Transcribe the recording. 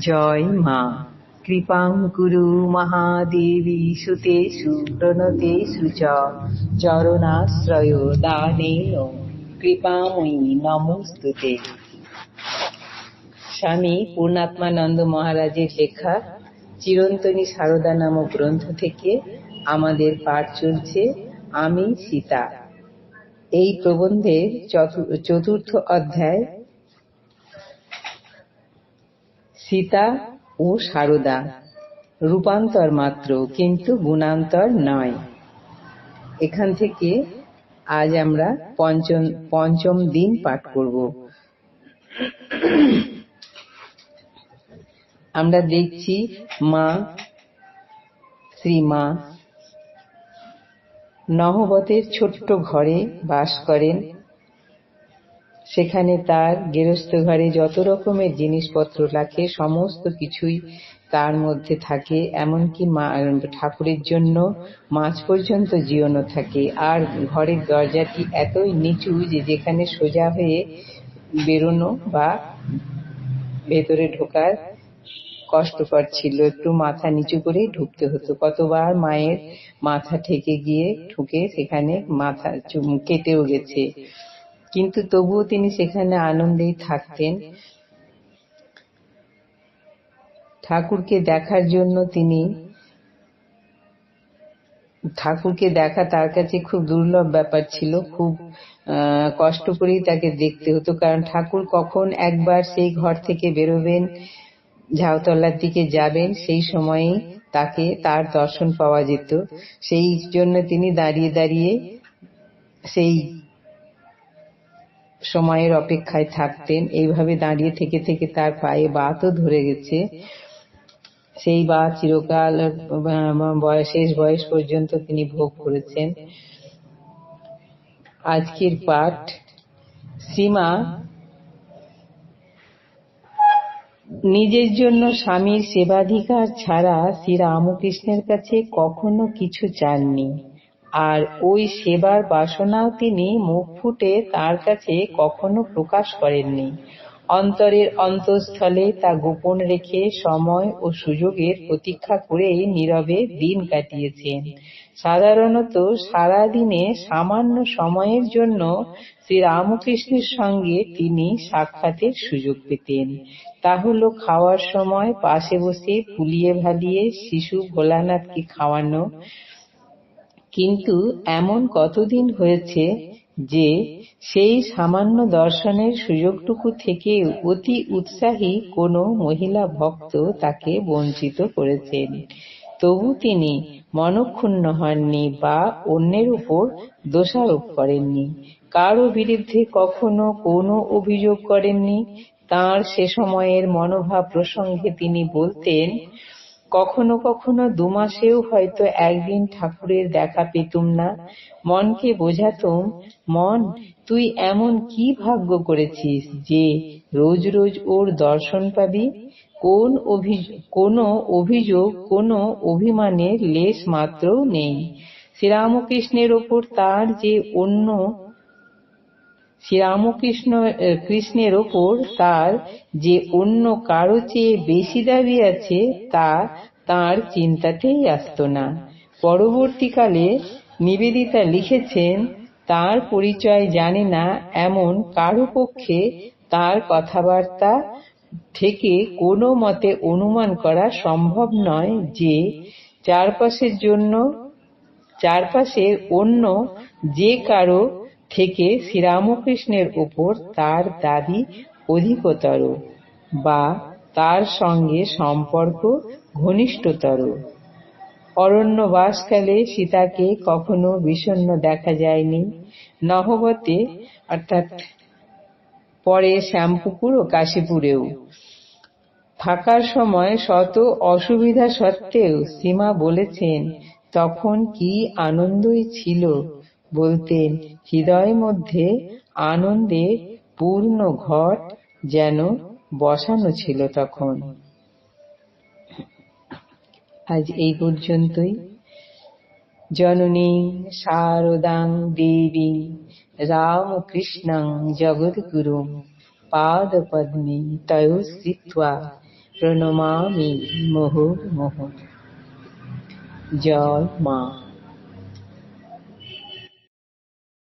জয় মা। কৃপাং কুরু মহাদেবী সুতেষু, প্রণতেষু চ। চরণাশ্রয় দানেন। কৃপাময়ী নমস্তুতে। স্বামী পূর্ণাত্মানন্দ মহারাজের লেখা চিরন্তনী সারদা নামক গ্রন্থ থেকে আমাদের পাঠ চলছে আমি সীতা। এই প্রবন্ধের চতুর্থ অধ্যায় সীতা ও সারদা। রূপান্তর মাত্র, কিন্তু গুণান্তর নয়। এখান থেকে আজ আমরা পঞ্চম পঞ্চম দিন পাঠ করব। আমরা দেখছি মা শ্রীমা নহবতের ছোট্ট ঘরে বাস করেন সেখানে তার গেরস্থ ঘরে যত রকমের জিনিসপত্র রাখে, সমস্ত কিছুই তার মধ্যে থাকে। এমনকি ঠাকুরের জন্য মাছ পর্যন্ত জিওনো থাকে। আর ঘরের দরজাটি এতই নিচু যে যেখানে সোজা হয়ে বেরোনো বা ভেতরে ঢোকার কষ্টকর ছিল একটু মাথা নিচু করেই ঢুকতে হতো। কতবার মায়ের মাথা ঠেকে গিয়ে ঠুকে সেখানে মাথা কেটেও গেছে। কিন্তু তবুও তিনি সেখানে আনন্দেই থাকতেন। ঠাকুরকে দেখার জন্য তিনি ঠাকুরকে দেখা তার কাছে খুব দুর্লভ ব্যাপার ছিল। খুব কষ্ট করেই তাকে দেখতে হতো। কারণ ঠাকুর কখন একবার সেই ঘর থেকে বেরোবেন, ঝাউতলার দিকে যাবেন, সেই সময়েই তাকে তার দর্শন পাওয়া যেত। সেই জন্য তিনি দাঁড়িয়ে দাঁড়িয়ে সেই সময়ের অপেক্ষায় থাকতেন। এইভাবে দাঁড়িয়ে থেকে থেকে তার পায়ে বাতও ধরে গেছে। সেই বা চিরকাল শেষ বয়স পর্যন্ত তিনি ভোগ করেছেন। আজকের পাঠ সীমা নিজের জন্য স্বামীর সেবাধিকার ছাড়া শ্রী রামকৃষ্ণের কাছে কখনো কিছু চাননি। আর ওই সেবার বাসনাও তিনি মুখ ফুটে তার কাছে কখনো প্রকাশ করেননি। অন্তরের অন্তঃস্থলে তা গোপন রেখে সময় ও সুযোগের প্রতীক্ষা করেই নীরবে দিন কাটিয়েছেন সাধারণত সারা দিনে সামান্য সময়ের জন্য শ্রী রামকৃষ্ণের সঙ্গে তিনি সাক্ষাতের সুযোগ পেতেন। তা হলো খাওয়ার সময় পাশে বসে ফুলিয়ে ভালিয়ে শিশু ভোলানাথকে খাওয়ানো কিন্তু এমন কতদিন হয়েছে যে সেই সামান্য দর্শনের সুযোগটুকু থেকে অতি উৎসাহী কোনো মহিলা ভক্ত তাকে বঞ্চিত করেছেন। তবু তিনি মনক্ষুণ্ণ হননি বা অন্যের উপর দোষারোপ করেননি। কারও বিরুদ্ধে কখনো কোনো অভিযোগ করেননি। তার সে সময়ের মনোভাব প্রসঙ্গে তিনি বলতেন কখনো কখনো দুমাসেও হয়তো একদিন ঠাকুরের দেখা পেতুম না। মনকে বোঝাতুম, মন, তুই এমন কি ভাগ্য করেছিস যে রোজ রোজ ওর দর্শন পাবি? কোন কোনো অভিযোগ, কোনো অভিমানের লেশ মাত্রও নেই। শ্রীরামকৃষ্ণের ওপর তার যে অন্য শ্রীরামকৃষ্ণ কৃষ্ণের ওপর তার যে অন্য কারও চেয়ে বেশি দাবি আছে, তা তার চিন্তাতেই আসত না। পরবর্তীকালে নিবেদিতা লিখেছেন, তার পরিচয় জানে না এমন কারও পক্ষে তার কথাবার্তা থেকে কোনো মতে অনুমান করা সম্ভব নয় যে চারপাশের জন্য, চারপাশের অন্য যে কারও থেকে শ্রীরামকৃষ্ণের ওপর তার দাবি অধিকতর বা তার সঙ্গে সম্পর্ক ঘনিষ্ঠতর। অরণ্যবাসকালে সীতাকে কখনো বিষণ্ন দেখা যায়নি। নহবতে, অর্থাৎ পরে শ্যামপুকুর ও কাশীপুরেও। থাকার সময় শত অসুবিধা সত্ত্বেও সীমা বলেছেন, তখন কি আনন্দই ছিল বলতেন, হৃদয় মধ্যে আনন্দে পূর্ণ ঘট যেন বসানো ছিল তখন। আজ এই পর্যন্তই। জননী শারদাং দেবী রামকৃষ্ণং জগদ্গুরুম পাদপদ্মে তয়োঃ স্থিত্বা প্রণমামি মুহুর্মুহু জয় মা।